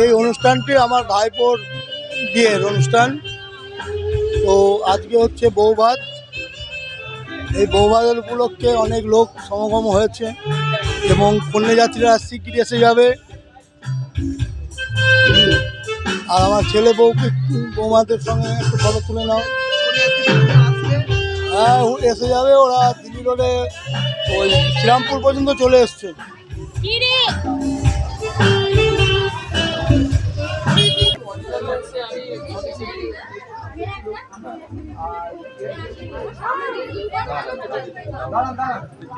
এই অনুষ্ঠানটি আমার ভাইপোর বিয়ের অনুষ্ঠান। তো আজকে হচ্ছে বৌভাত। এই বৌভাতের উপলক্ষে অনেক লোক সমাগম হয়েছে এবং কন্যাযাত্রীরা শিগগিরি এসে যাবে। আর আমার ছেলে বউকে বৌমাদের সঙ্গে একটু ফটো তুলে নাও। হ্যাঁ এসে যাবে। ওরা দিল্লি রোডে ওই শ্রীরামপুর পর্যন্ত চলে এসছে।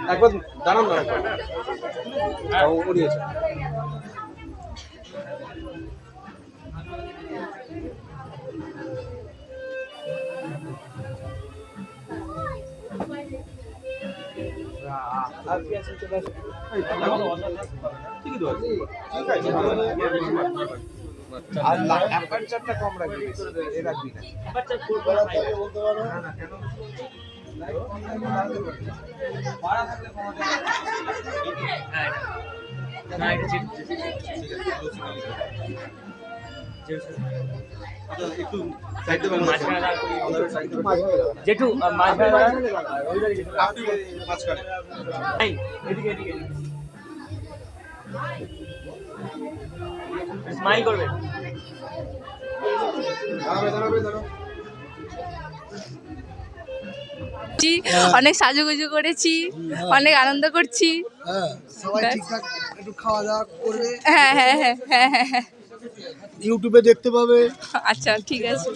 একবার দাঁড়ান না উড়িয়েছে আর অ্যাপারচারটা কম রাখবি এ রাখবি না। পারো। জেঠু এদিকে এদিকে এদিকে। স্মাইল করবে। দাঁড়াবে দাঁড়াবে দাঁড়াবে অনেক সাজুগুজু করেছি অনেক আনন্দ করছি। হ্যাঁ হ্যাঁ হ্যাঁ হ্যাঁ হ্যাঁ হ্যাঁ হ্যাঁ। ইউটিউবে দেখতে পাবে। আচ্ছা ঠিক আছে।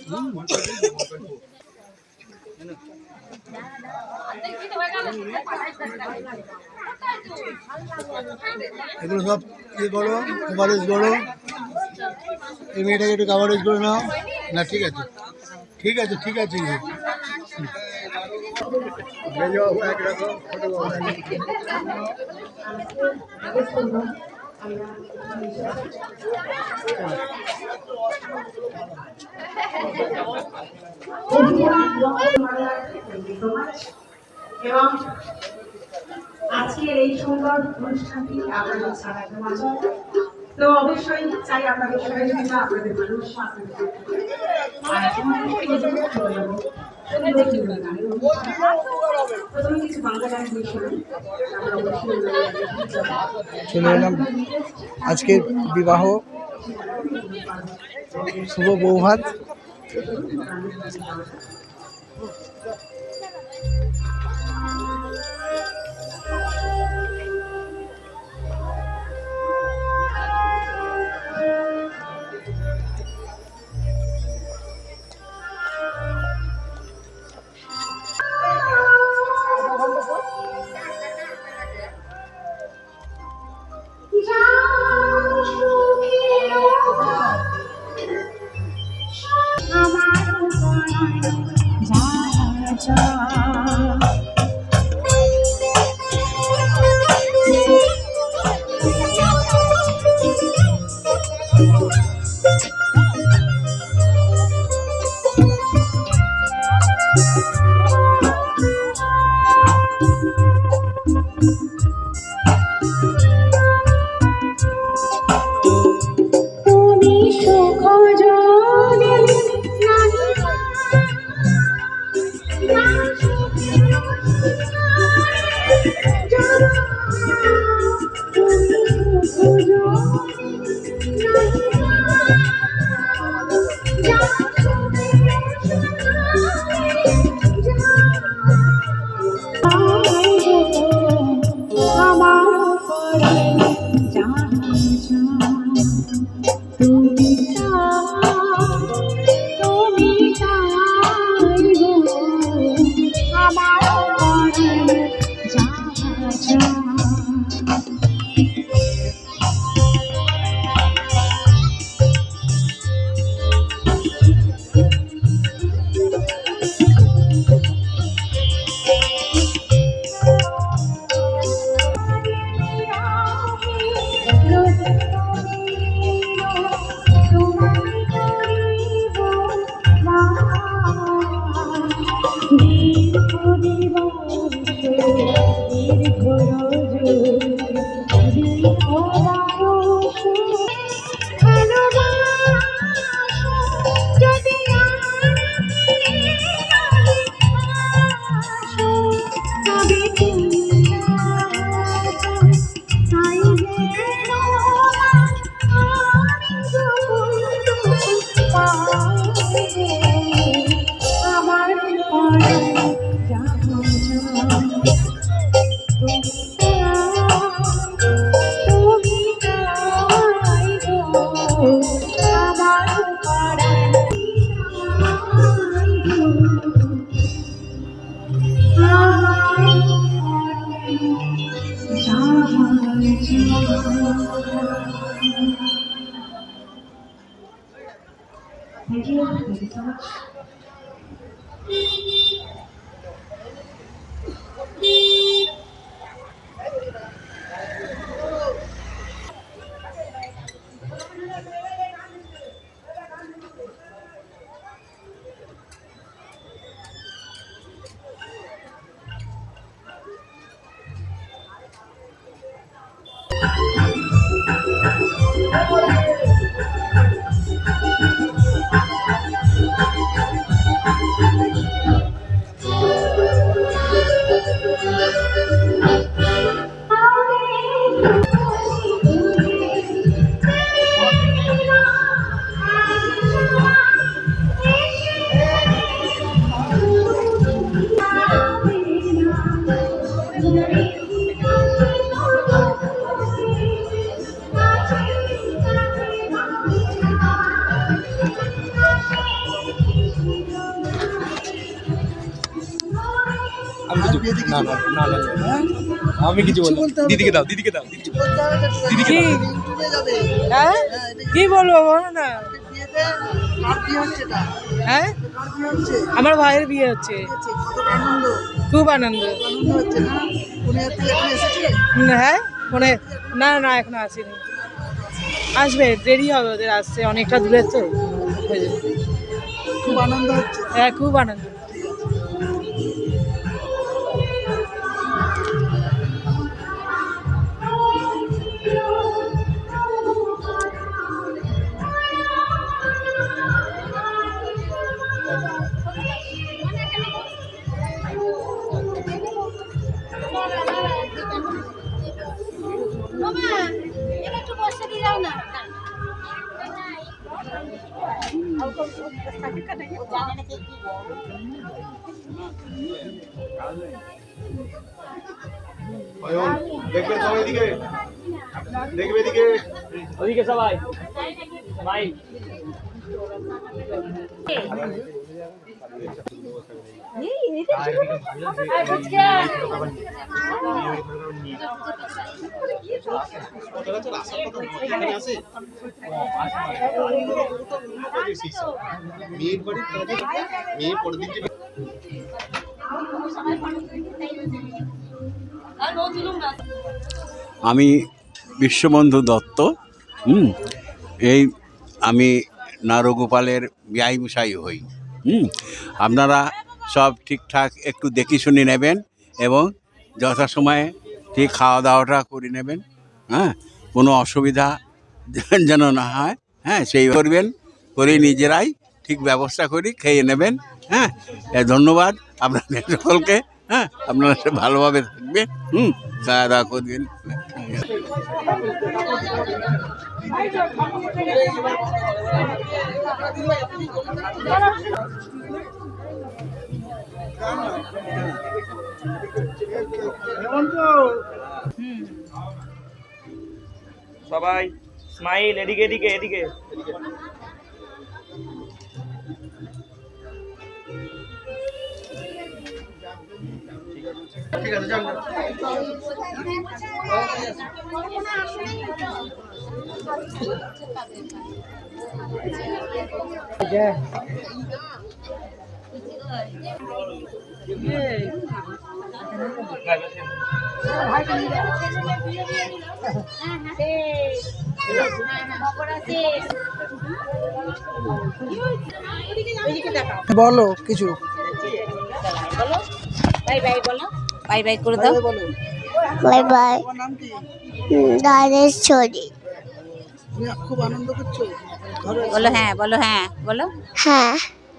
এগুলো সব ইয়ে করো কভারেজ করো এই মেয়েটাকে একটু কভারেজ করে নাও। না ঠিক আছে। ঠিক আছে ঠিক আছে। এবং আজকের এই সুন্দর অনুষ্ঠানটি আপনাদের ছাড়া তো অবশ্যই চাই আপনাদের সহযোগিতা, আপনাদের মানুষ আপনাদের চলে যাবো। সুন্দর সুন্দর গানের অনুষ্ঠান। প্রথমে কিছু বাংলা গান দিয়ে শুনুন তারপর অবশ্যই চলে এলাম আজকের বিবাহ শুভ বৌভাত I'm আমি কিছু বলব দিদিকে দাও দিদিকে দাও দিদিকে হ্যাঁ? কি বলব বলো না। হ্যাঁ? আমার ভাইয়ের বিয়ে হচ্ছে। খুব আনন্দ। হ্যাঁ? ফোনে না না এখনও আসেনি। আসবে দেরি হবে ওদের আসছে অনেকটা দূরে তো। খুব আনন্দ হচ্ছে। হ্যাঁ খুব আনন্দ। দেখবেন সবাই এদিকে? দেখবে এদিকে? ওদিকে সবাই। মাইক মেয়ের পরের দিন আমি বিশ্ববন্ধু দত্ত, হুম, এই আমি নারগোপালের ব্যয়মশাই হই, হুম, আপনারা সব ঠিকঠাক একটু দেখি শুনে নেবেন এবং যথাসময়ে ঠিক খাওয়া দাওয়াটা করে নেবেন হ্যাঁ কোনো অসুবিধা যেন না হয় হ্যাঁ সেই করবেন করে নিজেরাই ঠিক ব্যবস্থা করি, খেয়ে নেবেন হ্যাঁ ধন্যবাদ। আপনাদের সকলকে হ্যাঁ? আপনারা সব ভালোভাবে থাকবে হুম? খাওয়া দাওয়া করবেন সবাই স্মাইল এদিকে এদিকে এদিকে। বলো কিছু। বলো। বাই বাই বলো। বাই বাই করে দাও। বাই বাই তোমার নাম কি? দানেশ্বরী তুমি খুব আনন্দ করছ? বলো হ্যাঁ বলো হ্যাঁ বলো। হ্যাঁ।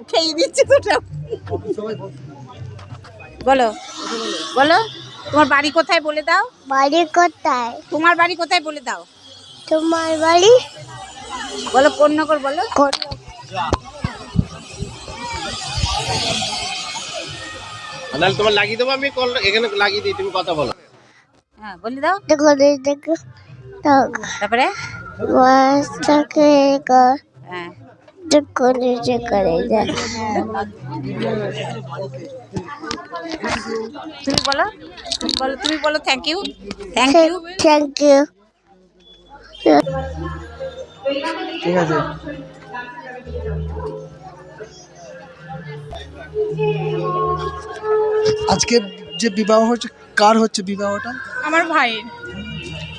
খেয়ে দিচ্ছে তো সবাই বলো। বলো বলো তোমার বাড়ি কোথায় বলে দাও? বাড়ি কোথায়? তোমার বাড়ি কোথায় বলে দাও? তোমার বাড়ি? বলো কোন নগর বলো? নাহলে তোমার লাগিয়ে দেবো আমি কল এখানে লাগিয়ে দিই তুমি কথা বলো। হ্যাঁ বলে দাও। দেখো দেখো তারপরে? মাছটাকে হ্যাঁ। দেখো নিচে করে তুমি বলো তুমি বলো তুমি বলো thank you thank you thank you ঠিক আছে। আজকে যে বিবাহ হচ্ছে কার হচ্ছে বিবাহটা? আমার ভাইয়ের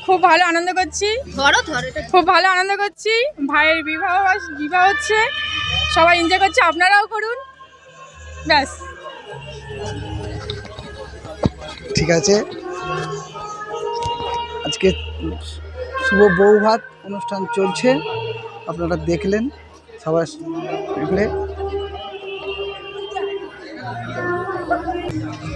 খুব ভালো আনন্দ করছি। খুব ভালো আনন্দ করছি। ভাইয়ের বিবাহ বিবাহ হচ্ছে। সবাই এনজয় করছে আপনারাও করুন। ব্যাস। ঠিক আছে। আজকে শুভ বৌভাত অনুষ্ঠান চলছে। আপনারা দেখলেন সবাই Yeah.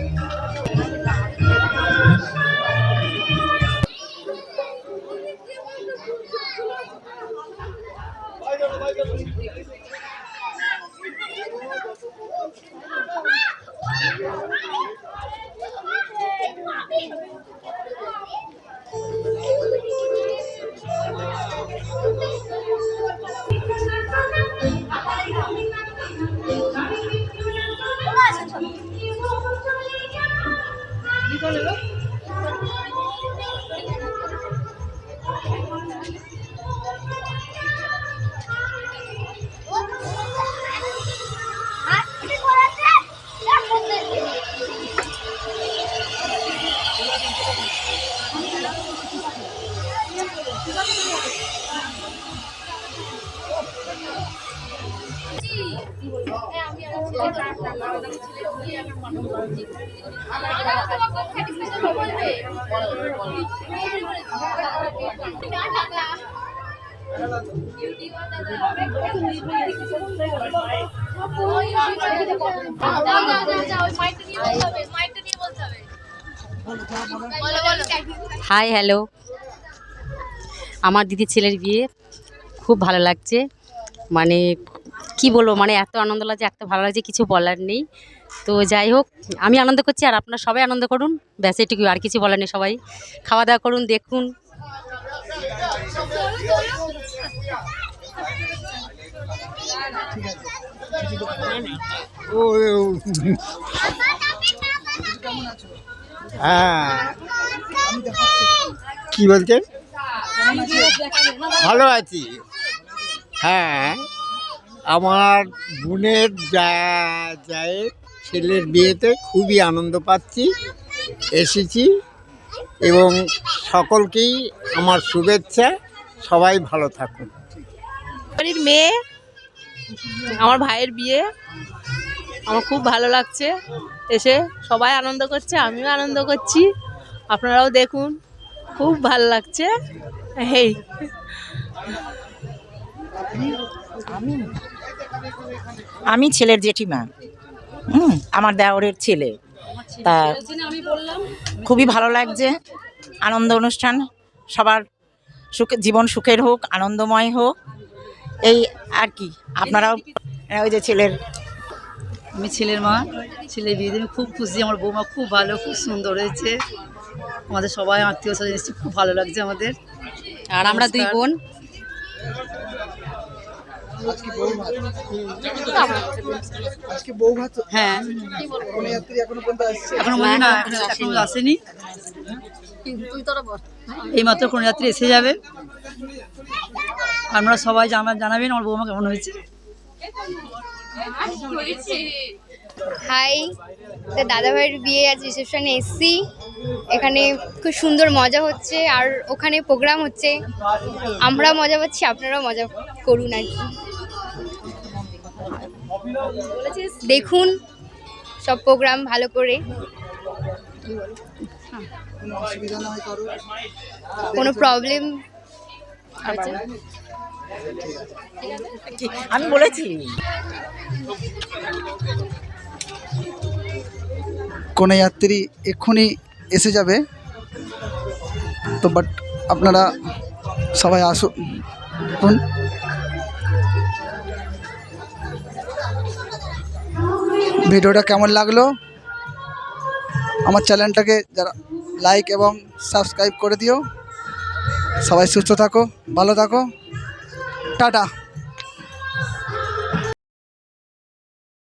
হাই হ্যালো আমার দিদি ছেলের বিয়ে খুব ভালো লাগছে। মানে কি বলব মানে এত আনন্দ লাগছে, এত ভালো লাগছে, কিছু বলার নেই। তো যাই হোক, আমি আনন্দ করছি আর আপনারা সবাই আনন্দ করুন। ব্যাস, এটুকু, আর কিছু বলার নেই সবাই। খাওয়া দাওয়া করুন, দেখুন। হ্যাঁ কি বলছেন? ভালো আছি। হ্যাঁ আমার বোনের যা যায় ছেলের বিয়েতে খুবই আনন্দ পাচ্ছি, এসেছি এবং সকলকেই আমার শুভেচ্ছা, সবাই ভালো থাকুন। বাড়ির মেয়ে আমার ভাইয়ের বিয়ে। আমার খুব ভালো লাগছে। এসে সবাই আনন্দ করছে, আমিও আনন্দ করছি। আপনারাও দেখুন, খুব ভালো লাগছে। হেই আমি ছেলের জেঠিমা। হুম, আমার দেওরের ছেলে। তা খুবই ভালো লাগছে। আনন্দ অনুষ্ঠান, সবার সুখে, জীবন সুখের হোক, আনন্দময় হোক। এই আর কি আপনারাও ওই যে ছেলের। আমি ছেলের মা ছেলের বিয়ে দিয়ে খুব খুশি আমার বৌমা খুব ভালো খুব সুন্দর হয়েছে। আমাদের সবাই আত্মীয় স্বজন এসেছে খুব ভালো লাগছে আমাদের। আর আমরা দুই বোন। আজকে বৌভাত আজকে হ্যাঁ। কন্যাযাত্রী এখনও পর্যন্ত আসছে? এখনও মনে না এখনও আসেনি। এইমাত্র কোনো যাত্রী এসে যাবে। আপনারা সবাই জানা জানাবেন, আমার বৌমা কেমন হয়েছে? হাই দাদা ভাইয়ের বিয়ে আজ রিসেপশনে এসছি। এখানে খুব সুন্দর মজা হচ্ছে, আর ওখানে প্রোগ্রাম হচ্ছে। আমরা মজা পাচ্ছি, আপনারাও মজা করুন আর কি। দেখুন, সব প্রোগ্রাম ভালো করে। কোনো প্রবলেম আছে আমি বলেছি। কন্যাযাত্রী এক্ষুনি এসে যাবে। তো বাট আপনারা সবাই আসুন। ভিডিওটা কেমন লাগল? আমার চ্যানেলটাকে যারা লাইক এবং সাবস্ক্রাইব করে দিও। সবাই সুস্থ থাকো, ভালো থাকো। টাটা।